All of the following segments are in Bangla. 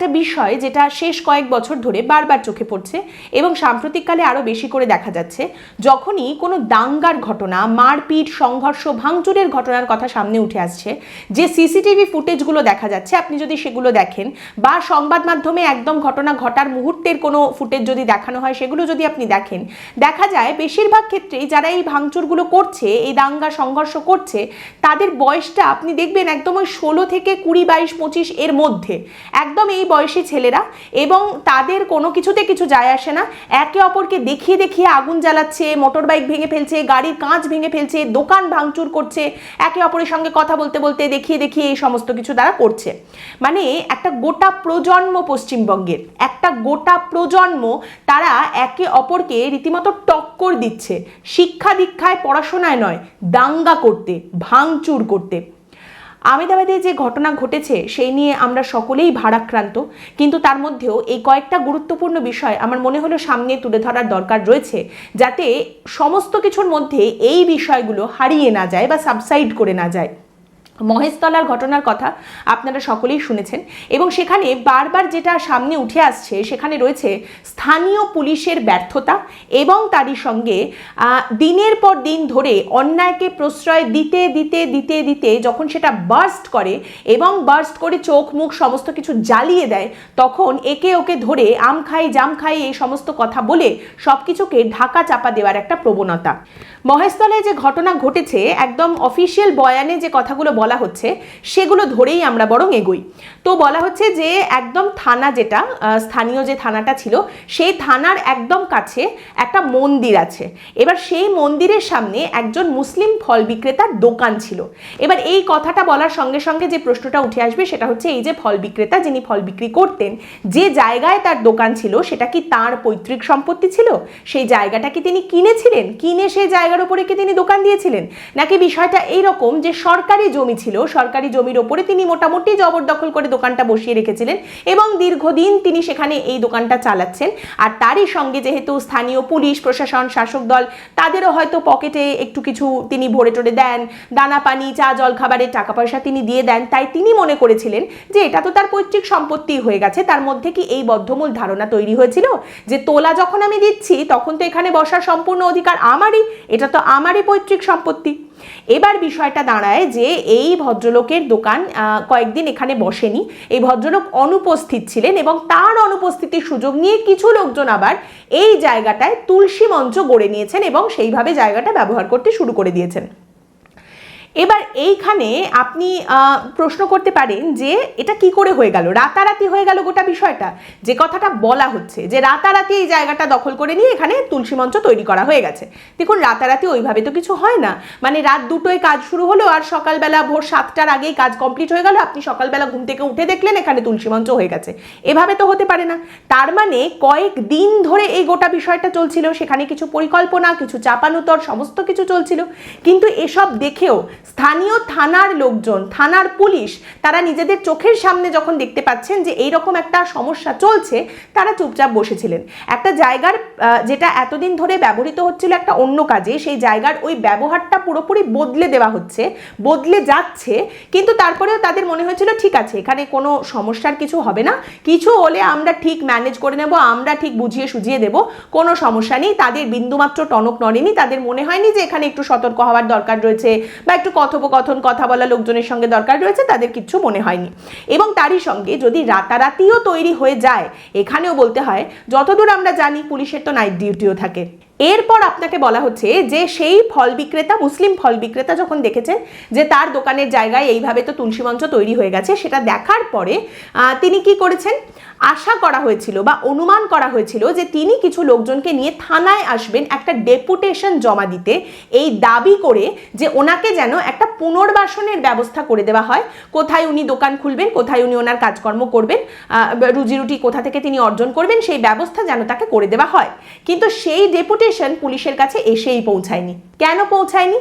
একটা বিষয় যেটা শেষ কয়েক বছর ধরে বারবার চোখে পড়ছে এবং সাম্প্রতিককালে আরও বেশি করে দেখা যাচ্ছে। যখনই কোনো দাঙ্গার ঘটনা, মারপিট, সংঘর্ষ, ভাঙচুরের ঘটনার কথা সামনে উঠে আসছে, যে সিসিটিভি ফুটেজগুলো দেখা যাচ্ছে, আপনি যদি সেগুলো দেখেন বা সংবাদ মাধ্যমে একদম ঘটনা ঘটার মুহূর্তের কোনো ফুটেজ যদি দেখানো হয়, সেগুলো যদি আপনি দেখেন, দেখা যায় বেশিরভাগ ক্ষেত্রেই যারা এই ভাঙচুরগুলো করছে, এই দাঙ্গা, সংঘর্ষ করছে, তাদের বয়সটা আপনি দেখবেন একদম ওই ষোলো থেকে কুড়ি, বাইশ, পঁচিশ এর মধ্যে। একদম এই বয়সী ছেলেরা এবং তাদের কোনো কিছুতে কিছু যায় আসে না। একে অপরকে দেখিয়ে দেখিয়ে আগুন জ্বালাচ্ছে, মোটর বাইক ভেঙে ফেলছে, গাড়ির কাঁচ ভেঙে ফেলছে, দোকান ভাঙচুর করছে, একে অপরের সঙ্গে কথা বলতে বলতে দেখিয়ে দেখিয়ে এই সমস্ত কিছু তারা করছে। মানে একটা গোটা প্রজন্ম পশ্চিমবঙ্গের, একটা গোটা প্রজন্ম তারা একে অপরকে রীতিমতো টক্কর দিচ্ছে। শিক্ষা দীক্ষায় পড়াশোনায় নয়, দাঙ্গা করতে, ভাঙচুর করতে। আমেদাবাদে যে ঘটনা ঘটেছে, সেই নিয়ে আমরা সকলেই ভারাক্রান্ত। কিন্তু তার মধ্যেও এই কয়েকটা গুরুত্বপূর্ণ বিষয় আমার মনে হলো সামনে তুলে ধরার দরকার রয়েছে, যাতে সমস্ত কিছুর মধ্যে এই বিষয়গুলো হারিয়ে না যায় বা সাবসাইড করে না যায়। মহেশতলার ঘটনার কথা আপনারা সকলেই শুনেছেন এবং সেখানে বারবার যেটা সামনে উঠে আসছে, সেখানে রয়েছে স্থানীয় পুলিশের ব্যর্থতা এবং তারই সঙ্গে দিনের পর দিন ধরে অন্যায়কে প্রশ্রয় দিতে দিতে দিতে দিতে যখন সেটা বার্স্ট করে এবং বার্স্ট করে চোখ, মুখ সমস্ত কিছু জ্বালিয়ে দেয়, তখন একে ওকে ধরে আম খাই জাম খাই এই সমস্ত কথা বলে সব কিছুকে ঢাকা চাপা দেওয়ার একটা প্রবণতা। মহেশতলায় যে ঘটনা ঘটেছে, একদম অফিসিয়াল বয়ানে যে কথাগুলো বলা হচ্ছে, সেগুলো ধরেই আমরা বরং এগোই। তো বলা হচ্ছে যে, একদম থানা যেটা স্থানীয় যে থানাটা ছিল, সেই থানার একদম কাছে একটা মন্দির আছে। এবার সেই মন্দিরের সামনে একজন মুসলিম ফল বিক্রেতার দোকান ছিল। এবার এই কথাটা বলার সঙ্গে সঙ্গে যে প্রশ্নটা উঠে আসবে, সেটা হচ্ছে এই যে ফল বিক্রেতা যিনি ফল বিক্রি করতেন, যে জায়গায় তার দোকান ছিল, সেটা কি তার পৈতৃক সম্পত্তি ছিল? সেই জায়গাটা কি তিনি কিনেছিলেন? কিনে সেই জায়গার উপরে কি তিনি দোকান দিয়েছিলেন? নাকি বিষয়টা এইরকম যে সরকারি জমি ছিল, সরকারি জমির ওপরে তিনি মোটামুটি জবরদখল করে দোকানটা বসিয়ে রেখেছিলেন এবং দীর্ঘদিন তিনি সেখানে এই দোকানটা চালাচ্ছেন। আর তারই সঙ্গে যেহেতু স্থানীয় পুলিশ, প্রশাসন, শাসক দল, তাদেরও হয়তো পকেটে একটু কিছু তিনি ভরে টরে দেন। দানা পানি, চা জল খাবারের টাকা পয়সা তিনি দিয়ে দেন। তাই তিনি মনে করেছিলেন যে এটা তো তার পৈতৃক সম্পত্তি হয়ে গেছে। তার মধ্যে কি এই বদ্ধমূল ধারণা তৈরি হয়েছিল? যে তোলা যখন আমি দিচ্ছি, তখন তো এখানে বসার সম্পূর্ণ অধিকার আমারই। এটা তো আমারই পৈতৃক সম্পত্তি। এবার বিষয়টা দাঁড়ায় যে এই ভদ্রলোকের দোকান কয়েকদিন এখানে বসেনি। এই ভদ্রলোক অনুপস্থিত ছিলেন এবং তার অনুপস্থিতির সুযোগ নিয়ে কিছু লোকজন আবার এই জায়গাটায় তুলসী মঞ্চ গড়ে নিয়েছেন এবং সেইভাবে জায়গাটা ব্যবহার করতে শুরু করে দিয়েছেন। এবার এইখানে আপনি প্রশ্ন করতে পারেন যে এটা কি করে হয়ে গেল, রাতারাতি হয়ে গেল গোটা বিষয়টা। যে কথাটা বলা হচ্ছে, যে রাতারাতি এই জায়গাটা দখল করে নিয়ে এখানে তুলসী মঞ্চ তৈরি করা হয়ে গেছে। দেখুন, রাতারাতি ওইভাবে তো কিছু হয় না। মানে রাত দুটোয় কাজ শুরু হলো আর সকালবেলা ভোর সাতটার আগেই কাজ কমপ্লিট হয়ে গেল, আপনি সকালবেলা ঘুম থেকে উঠে দেখলেন এখানে তুলসী মঞ্চ হয়ে গেছে। এভাবে তো হতে পারে না। তার মানে কয়েক দিন ধরে এই গোটা বিষয়টা চলছিল, সেখানে কিছু পরিকল্পনা, কিছু চাপানুতর, সমস্ত কিছু চলছিল। কিন্তু এসব দেখেও স্থানীয় থানার লোকজন, থানার পুলিশ, তারা নিজেদের চোখের সামনে যখন দেখতে পাচ্ছেন যে এই রকম একটা সমস্যা চলছে, তারা চুপচাপ বসেছিলেন। একটা জায়গার যেটা এতদিন ধরে ব্যবহৃত হচ্ছিল একটা অন্য কাজে, সেই জায়গার ওই ব্যবহারটা পুরোপুরি বদলে দেওয়া হচ্ছে, বদলে যাচ্ছে, কিন্তু তারপরেও তাদের মনে হয়েছিল, ঠিক আছে, এখানে কোনো সমস্যার কিছু হবে না। কিছু হলে আমরা ঠিক ম্যানেজ করে নেব, আমরা ঠিক বুঝিয়ে সুঝিয়ে দেব, কোনো সমস্যা নেই। তাদের বিন্দুমাত্র টনক নড়েনি, তাদের মনে হয়নি যে এখানে একটু সতর্ক হওয়ার দরকার রয়েছে বা একটু কথোপকথন, কথা বলা লোকজনের সঙ্গে দরকার রয়েছে, তাদের কিচ্ছু মনে হয়নি। এবং তারই সঙ্গে যদি রাতারাতিও তৈরি হয়ে যায়, এখানেও বলতে হয়, যতদূর আমরা জানি পুলিশের তো নাইট ডিউটিও থাকে। এরপর আপনাকে বলা হচ্ছে যে সেই ফল বিক্রেতা মুসলিম ফল বিক্রেতা যখন দেখেছেন যে তার দোকানের জায়গায় এইভাবে তো তুলসী মঞ্চ তৈরি হয়ে গেছে সেটা দেখার পরে তিনি কি করেছেন? আশা করা হয়েছিল বা অনুমান করা হয়েছিল যে তিনি কিছু লোকজনকে নিয়ে থানায় আসবেন একটা ডেপুটেশন জমা দিতে এই দাবি করে যে ওনাকে যেন একটা পুনর্বাসনের ব্যবস্থা করে দেওয়া হয়। কোথায় উনি দোকান খুলবেন কোথায় উনি ওনার কাজকর্ম করবেন আহ, রুজি রুটি কোথা থেকে তিনি অর্জন করবেন সেই ব্যবস্থা যেন তাকে করে দেওয়া হয়। কিন্তু সেই ডেপুটেশন পুলিশের কাছে এসেই পৌঁছায়নি। কেন পৌঁছায়নি?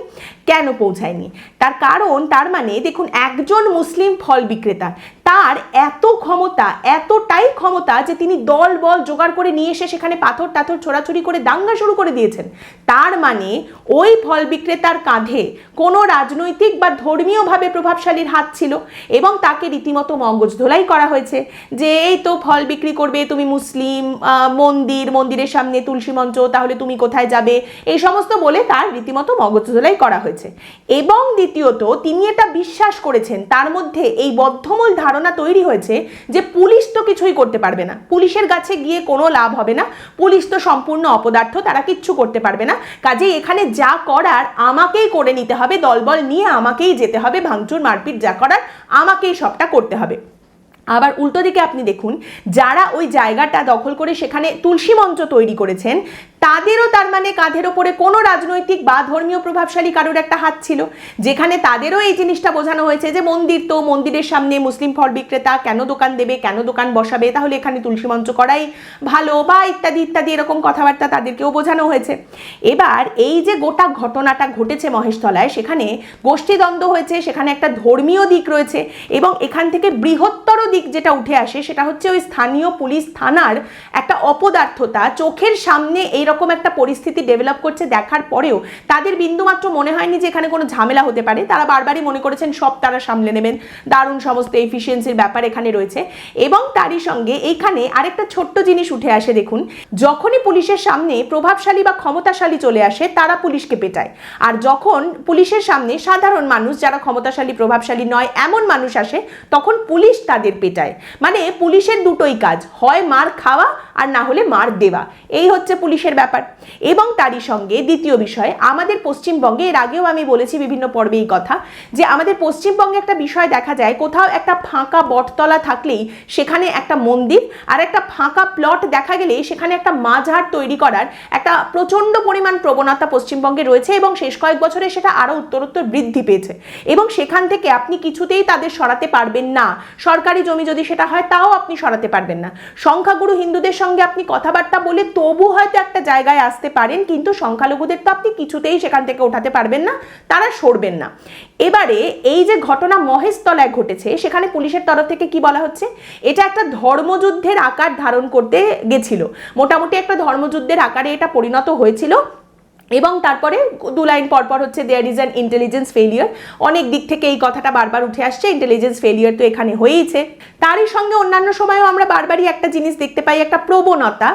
কেন পৌঁছায়নি? তার কারণ, তার মানে দেখুন, একজন মুসলিম ফল বিক্রেতা, তার এত ক্ষমতা, এতটাই ক্ষমতা যে তিনি দল, বল জোগাড় করে নিয়ে এসে সেখানে পাথর টাথর ছোড়াছুড়ি করে দাঙ্গা শুরু করে দিয়েছেন। তার মানে ওই ফল বিক্রেতার কাঁধে কোনো রাজনৈতিক বা ধর্মীয়ভাবে প্রভাবশালীর হাত ছিল এবং তাকে রীতিমতো মগজ ধোলাই করা হয়েছে যে, এই তো ফল বিক্রি করবে, তুমি মুসলিম মন্দির, মন্দিরের সামনে তুলসী মঞ্চ, তাহলে তুমি কোথায় যাবে? এই সমস্ত বলে তার রীতিমতো মগজ ধোলাই করা হয়েছে। এবং দ্বিতীয়ত, তিনি এটা বিশ্বাস করেছেন, তার মধ্যে এই বদ্ধমূল ধারণা তৈরি হয়েছে যে পুলিশ তো কিছুই করতে পারবে না। পুলিশের কাছে গিয়ে কোনো লাভ হবে না। পুলিশ তো সম্পূর্ণ অপদার্থ, তারা কিচ্ছু করতে পারবে না। কাজেই এখানে যা করার আমাকেই করে নিতে হবে, দলবল নিয়ে আমাকেই যেতে হবে, ভাঙচুর, মারপিট যা করার আমাকেই সবটা করতে হবে। আবার উল্টো দিকে আপনি দেখুন, যারা ওই জায়গাটা দখল করে সেখানে তুলসী মঞ্চ তৈরি করেছেন তাদেরও তার মানে কাঁধের ওপরে কোনো রাজনৈতিক বা ধর্মীয় প্রভাবশালী কারোর একটা হাত ছিল। যেখানে তাদেরও এই জিনিসটা বোঝানো হয়েছে যে মন্দির তো মন্দিরের সামনে মুসলিম ফল বিক্রেতা কেন দোকান দেবে, কেন দোকান বসাবে, তাহলে এখানে তুলসী মঞ্চ করাই ভালো বা ইত্যাদি ইত্যাদি এরকম কথাবার্তা তাদেরকেও বোঝানো হয়েছে। এবার এই যে গোটা ঘটনাটা ঘটেছে মহেশতলায়, সেখানে গোষ্ঠীদ্বন্দ্ব হয়েছে, সেখানে একটা ধর্মীয় দিক রয়েছে এবং এখান থেকে বৃহত্তর দিক যেটা উঠে আসে, সেটা হচ্ছে ওই স্থানীয় পুলিশ থানার একটা অপদার্থতা, চোখের সামনে এইরকম একটা পরিস্থিতি ডেভেলপ করছে দেখার পরেও তাদের বিন্দুমাত্র মনে হয়নি যে এখানে কোনো ঝামেলা হতে পারে। তারা বারবারই মনে করেছেন সব তারা সামলে নেবেন। দারুণ সমস্ত এফিসিয়েন্সির ব্যাপার এখানে রয়েছে। এবং তারই সঙ্গে এখানে আরেকটা ছোট্ট জিনিস উঠে আসে দেখুন। যখনই পুলিশের সামনে প্রভাবশালী বা ক্ষমতাশালী চলে আসে, তারা পুলিশকে পেটায়। আর যখন পুলিশের সামনে সাধারণ মানুষ যারা ক্ষমতাশালী, প্রভাবশালী নয়, এমন মানুষ আসে, তখন পুলিশ তাদের পেটায়। মানে পুলিশের দুটোই কাজ। হয় মার খাওয়া আর না হলে মার দেওয়া। এই হচ্ছে পুলিশের ব্যাপার। এবং তারই সঙ্গে দ্বিতীয় বিষয়, আমাদের পশ্চিমবঙ্গে, এর আগেও আমি বলেছি বিভিন্ন পর্বে এই কথা, যে আমাদের পশ্চিমবঙ্গে একটা বিষয় দেখা যায়, কোথাও একটা ফাঁকা বটতলা থাকলেই সেখানে একটা মন্দির আর একটা ফাঁকা প্লট দেখা গেলেই সেখানে একটা মাঝার তৈরি করার একটা প্রচণ্ড পরিমাণ প্রবণতা পশ্চিমবঙ্গে রয়েছে এবং শেষ কয়েক বছরে সেটা আরও উত্তরোত্তর বৃদ্ধি পেয়েছে। এবং সেখান থেকে আপনি কিছুতেই তাদের সরাতে পারবেন না। সরকারি জমি যদি সেটা হয়, তাও আপনি সরাতে পারবেন না। সংখ্যাগুরু হিন্দুদের সঙ্গে আপনি কথাবার্তা বলে তবু হয়তো একটা জায়গায় আসতে পারেন, কিন্তু সংখ্যালঘুদের তো আপনি কিছুতেই সেখান থেকে ওঠাতে পারবেন না, তারা সরবেন না। এবারে এই যে ঘটনা মহেশতলায় ঘটেছে, সেখানে পুলিশের তরফ থেকে কি বলা হচ্ছে? এটা একটা ধর্মযুদ্ধের আকার ধারণ করতে গেছিল। মোটামুটি একটা ধর্মযুদ্ধের আকারে এটা পরিণত হয়েছিল। এবং তারপরে দু লাইন পরপর হচ্ছে there is an intelligence failure অনেক দিক থেকে এই কথাটা বারবার উঠে আসছে ইন্টেলিজেন্স ফেলিয়ার তো এখানে হয়েইছে। তারই সঙ্গে অন্যান্য সময়ও আমরা বারবারই একটা জিনিস দেখতে পাই, একটা প্রবণতা।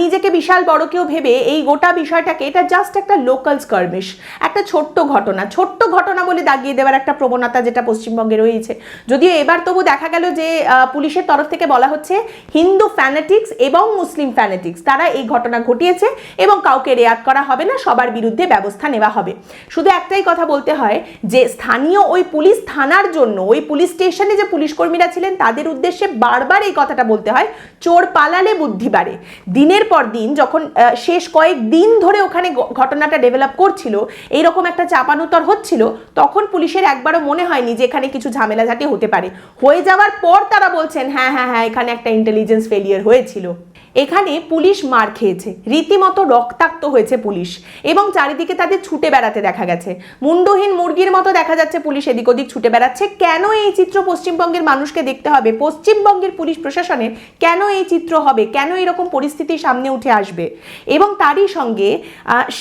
নিজেকে বিশাল বড় কেউ ভেবে এই গোটা বিষয়টাকে এটা জাস্ট একটা লোকাল স্কার্মিশ একটা ছোট্ট ঘটনা। ছোট্ট ঘটনা বলে দাগিয়ে দেওয়ার একটা প্রবণতা যেটা পশ্চিমবঙ্গে রয়েছে যদিও এবার তবু দেখা গেল যে পুলিশের তরফ থেকে বলা হচ্ছে, হিন্দু ফ্যানেটিক্স এবং মুসলিম ফ্যানেটিক্স তারা এই ঘটনা ঘটিয়েছে এবং কাউকে রেয়াত করা হবে না। সবার বিরুদ্ধে ব্যবস্থা নেওয়া হবে। শুধু একটাই কথা বলতে হয় যে, স্থানীয় ওই পুলিশ থানার জন্য, ওই পুলিশ স্টেশনে যে পুলিশ কর্মীরা ছিলেন, তাদের উদ্দেশ্যে বারবার এই কথাটা বলতে হয়, চোর পালালে বুদ্ধি বাড়ে। দিনের পর দিন যখন শেষ কয়েক দিন ধরে ওখানে ঘটনাটা ডেভেলপ করছিল, এইরকম একটা চাপানুতর হচ্ছিল, তখন পুলিশের একবারও মনে হয়নি যে, এখানে কিছু ঝামেলাঝাটি হতে পারে। হয়ে যাওয়ার পর তারা বলছেন হ্যাঁ হ্যাঁ হ্যাঁ এখানে একটা ইন্টেলিজেন্স ফেলিয়ার হয়েছিল। এখানে পুলিশ মার খেয়েছে। রীতিমতো রক্তাক্ত হয়েছে পুলিশ এবং চারিদিকে তাদের ছুটে বেড়াতে দেখা গেছে। মুন্ডহীন মুরগির মতো দেখা যাচ্ছে পুলিশ এদিক ওদিক ছুটে বেড়াচ্ছে। কেন এই চিত্র পশ্চিমবঙ্গের মানুষকে দেখতে হবে? পশ্চিমবঙ্গের পুলিশ প্রশাসনের কেন এই চিত্র হবে? কেন এরকম পরিস্থিতি সামনে উঠে আসবে? এবং তারই সঙ্গে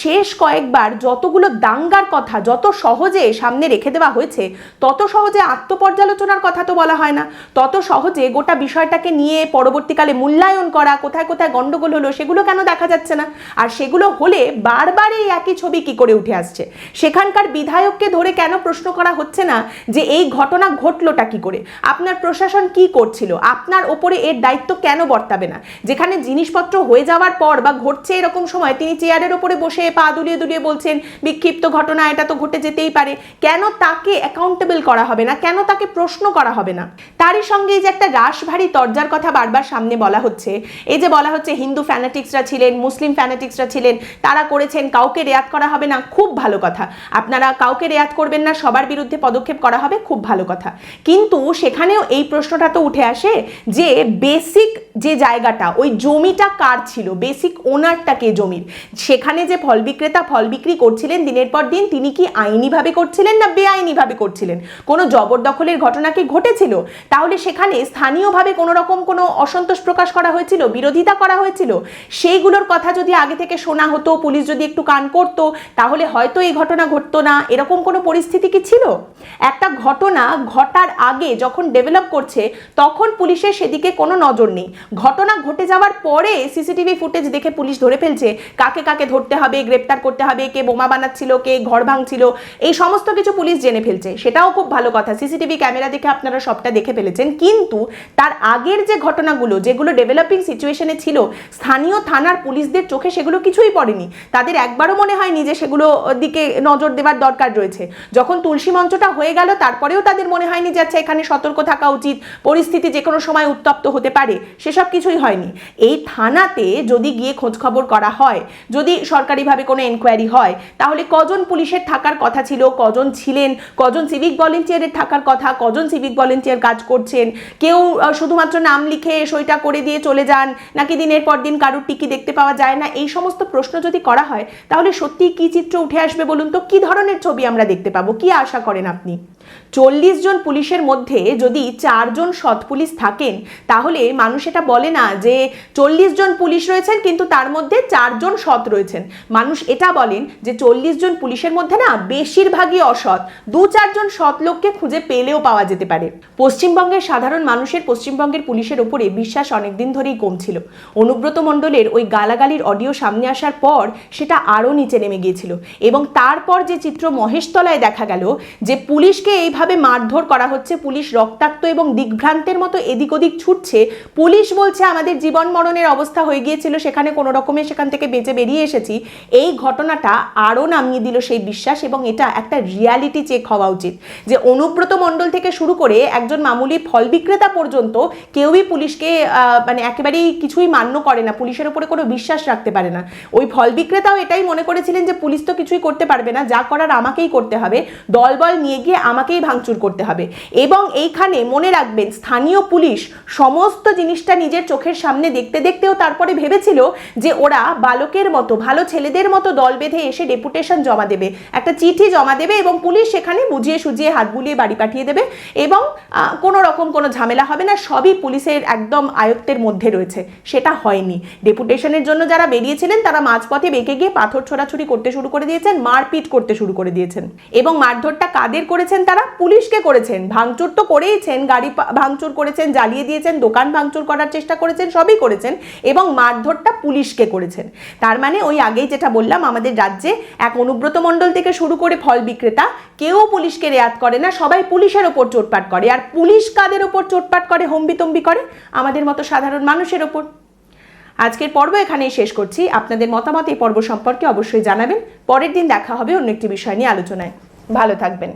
শেষ কয়েকবার যতগুলো দাঙ্গার কথা, যত সহজে সামনে রেখে দেওয়া হয়েছে, তত সহজে আত্মপর্যালোচনার কথা তো বলা হয় না। তত সহজে গোটা বিষয়টাকে নিয়ে পরবর্তীকালে মূল্যায়ন করা, কোথায় কোথায় কোথায় গন্ডগোল হলো সেগুলো কেন দেখা যাচ্ছে না? আর সেগুলো হলে বারবার এই একই ছবি কি করে উঠে আসছে? সেখানকার বিধায়ককে ধরে কেন প্রশ্ন করা হচ্ছে না যে এই ঘটনা ঘটলোটা কি করে? আপনার প্রশাসন কি করছিল? আপনার ওপরে এর দায়িত্ব কেন বর্তাবে না? যেখানে জিনিসপত্র হয়ে যাওয়ার পর বা ঘটছে এরকম সময় তিনি চেয়ারের ওপরে বসে পা দুলিয়ে দুলিয়ে বলছেন, বিক্ষিপ্ত ঘটনা, এটা তো ঘটে যেতেই পারে। কেন তাকে অ্যাকাউন্টেবল করা হবে না? কেন তাকে প্রশ্ন করা হবে না? তারই সঙ্গে এই যে একটা রাশভারী তর্জার কথা বারবার সামনে বলা হচ্ছে, এই যে বলা হচ্ছে হিন্দু ফ্যানাটিক্সরা ছিলেন, মুসলিম ফ্যানাটিক্সরা ছিলেন, তারা করেছেন, কাউকে রেয়াত করা হবে না, খুব ভালো কথা। আপনারা কাউকে রেয়াত করবেন না, সবার বিরুদ্ধে পদক্ষেপ করা হবে, খুব ভালো কথা। কিন্তু সেখানেও এই প্রশ্নটা তো উঠে আসে যে বেসিক যে জায়গাটা, ওই জমিটা কার ছিল? বেসিক ওনারটা কে জমির? সেখানে যে ফল বিক্রেতা ফল বিক্রি করছিলেন, দিনের পর দিন তিনি কি আইনিভাবে করছিলেন না বেআইনিভাবে করছিলেন? কোনো জবরদখলের ঘটনা কি ঘটেছিল? তাহলে সেখানে স্থানীয়ভাবে কোনো রকম কোনো অসন্তোষ প্রকাশ করা হয়েছিল? বিরোধিতা করা হয়েছিল। সেইগুলোর কথা যদি আগে থেকে শোনা হতো, পুলিশ যদি একটু কান করতো, তাহলে হয়তো এই ঘটনা ঘটতো না। এরকম কোনো পরিস্থিতি কি ছিল? একটা ঘটনা ঘটার আগে যখন ডেভেলপ করছে, তখন পুলিশের সেদিকে কোনো নজর নেই। ঘটনা ঘটে যাওয়ার পরে সিসিটিভি ফুটেজ দেখে পুলিশ ধরে ফেলছে, কাকে কাকে ধরতে হবে, গ্রেপ্তার করতে হবে, কে বোমা বানাচ্ছিল, কে ঘর ভাঙছিল, এই সমস্ত কিছু পুলিশ জেনে ফেলছে। সেটাও খুব ভালো কথা। সিসিটিভি ক্যামেরা দেখে আপনারা সবটা দেখে ফেলেছেন। কিন্তু তার আগের যে ঘটনাগুলো, যেগুলো ডেভেলপিং সিচুয়েশনে ছিল। স্থানীয় থানার পুলিশদের চোখে সেগুলো কিছুই পড়েনি। তাদের একবারও মনে হয়নি যে সেগুলো দিকে নজর দেওয়ার দরকার রয়েছে। যখন তুলসী মঞ্চটা হয়ে গেল, তারপরেও তাদের মনে হয়নি যে আচ্ছা এখানে সতর্ক থাকা উচিত, পরিস্থিতি যে কোনো সময় উত্তপ্ত হতে পারে, সেসব কিছুই হয়নি। এই থানাতে যদি গিয়ে খোঁজখবর করা হয়, যদি সরকারিভাবে কোনো এনকোয়ারি হয়, তাহলে কজন পুলিশের থাকার কথা ছিল, কজন ছিলেন, কজন সিভিক ভলেন্টিয়ারের থাকার কথা, কজন সিভিক ভলেন্টিয়ার কাজ করছেন, কেউ শুধুমাত্র নাম লিখে সইটা করে দিয়ে চলে যান নাকি দিনের পর দিন কারুর টিকি দেখতে পাওয়া যায় না? এই সমস্ত প্রশ্ন যদি করা হয়, তাহলে সত্যি কি চিত্র উঠে আসবে বলুন তো? কি ধরনের ছবি আমরা দেখতে পাবো? কি আশা করেন আপনি? চল্লিশ জন পুলিশের মধ্যে যদি চারজন সৎ পুলিশ থাকেন, তাহলে মানুষ এটা বলে না যে চল্লিশ জন পুলিশ রয়েছেন, কিন্তু তার মধ্যে চারজন সৎ রয়েছেন। মানুষ এটা বলেন যে চল্লিশ জন পুলিশের মধ্যে না বেশিরভাগই অসৎ। দু চারজন সৎ লোককে খুঁজে পেলেও পাওয়া যেতে পারে। পশ্চিমবঙ্গের সাধারণ মানুষের পশ্চিমবঙ্গের পুলিশের উপরে বিশ্বাস অনেকদিন ধরেই কমছিল। অনুব্রত মণ্ডলের ওই গালাগালির অডিও সামনে আসার পর সেটা আরও নিচে নেমে গিয়েছিল এবং তারপর যে চিত্র মহেশতলায় দেখা গেল যে পুলিশকে এইভাবে মারধর করা হচ্ছে, পুলিশ রক্তাক্ত এবং দিগ্ভ্রান্তের মতো এদিক ওদিক ছুটছে, পুলিশ বলছে আমাদের জীবন মরণের অবস্থা হয়ে গিয়েছিল, সেখানে কোনো রকমে সেখান থেকে বেঁচে বেরিয়ে এসেছি। এই ঘটনাটা আরও নামিয়ে দিল সেই বিশ্বাস এবং এটা একটা রিয়ালিটি চেক হওয়া উচিত যে অনুব্রত মণ্ডল থেকে শুরু করে একজন মামুলি ফল বিক্রেতা পর্যন্ত কেউই পুলিশকে মানে একেবারেই কিছুই মান্য করে না, পুলিশের উপরে কোনো বিশ্বাস রাখতে পারে না। ওই ফল বিক্রেতাও এটাই মনে করেছিলেন যে পুলিশ তো কিছুই করতে পারবে না, যা করার আমাকেই করতে হবে, দলবল নিয়ে গিয়ে আমাকেই ভাঙচুর করতে হবে। এবং এইখানে মনে রাখবেন, স্থানীয় পুলিশ সমস্ত জিনিসটা নিজের চোখের সামনে দেখতে দেখতেও তারপরে ভেবেছিল যে ওরা বালকের মতো, ভালো ছেলেদের মতো দল বেঁধে এসে ডেপুটেশন জমা দেবে, একটা চিঠি জমা দেবে এবং পুলিশ সেখানে বুঝিয়ে সুজিয়ে হাত বুলিয়ে বাড়ি পাঠিয়ে দেবে এবং কোনো রকম কোনো ঝামেলা হবে না, সবই পুলিশের একদম আয়ত্তের মধ্যে রয়েছে। সেটা হয়নি। ডেপুটেশনের জন্য যারা বেরিয়েছিলেন, তারা মাঝপথে বেঁকে গিয়ে পাথর ছোড়াছুড়ি করতে শুরু করে দিয়েছেন, মারপিট করতে শুরু করে দিয়েছেন। এবং মারধরটা কাদের করেছেন তারা? পুলিশকে করেছেন। ভাঙচুর তো করেইছেন, গাড়ি ভাঙচুর করেছেন, জ্বালিয়ে দিয়েছেন, দোকান ভাঙচুর করার চেষ্টা করেছেন, সবই করেছেন এবং মারধরটা পুলিশকে করেছেন। তার মানে ওই আগেই যেটা বললাম, আমাদের রাজ্যে এক অনুব্রত মণ্ডল থেকে শুরু করে ফল বিক্রেতা কেউ পুলিশকে রেয়াত করে না, সবাই পুলিশের ওপর চোটপাট করে। আর পুলিশ কাদের ওপর চোটপাট করে, হম্বিতম্বি করে? আমাদের মতো সাধারণ মানুষের ওপর। আজকের পর্ব এখানেই শেষ করছি। আপনাদের মতামত এই পর্ব সম্পর্কে অবশ্যই জানাবেন। পরের দিন দেখা হবে অন্য একটি বিষয় নিয়ে আলোচনায়। ভালো থাকবেন।